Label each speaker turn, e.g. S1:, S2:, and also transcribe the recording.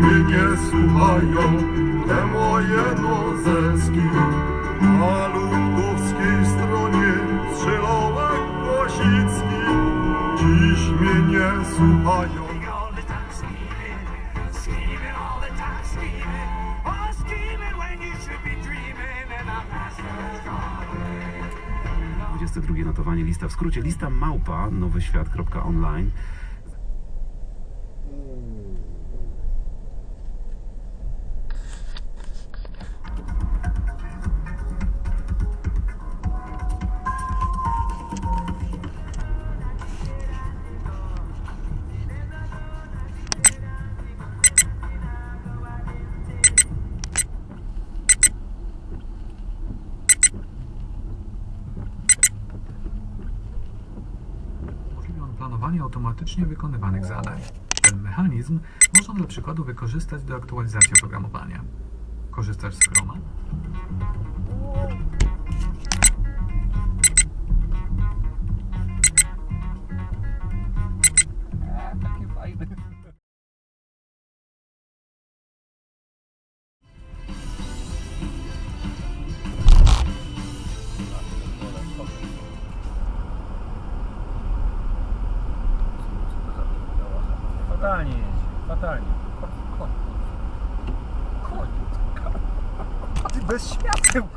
S1: mnie nie słuchają te moje nozeski. Na ludowskiej stronie strzelał Kosicki. Dziś mnie nie słuchają.
S2: the master's gone.
S3: 22 notowanie lista w skrócie lista małpa nowyświat.online
S4: planowanie automatycznie wykonywanych zadań. Ten mechanizm można dla przykładu wykorzystać do aktualizacji oprogramowania. Korzystasz z Chroma?
S5: Fatalnie jeździ, fatalnie.
S6: Ty bez świateł!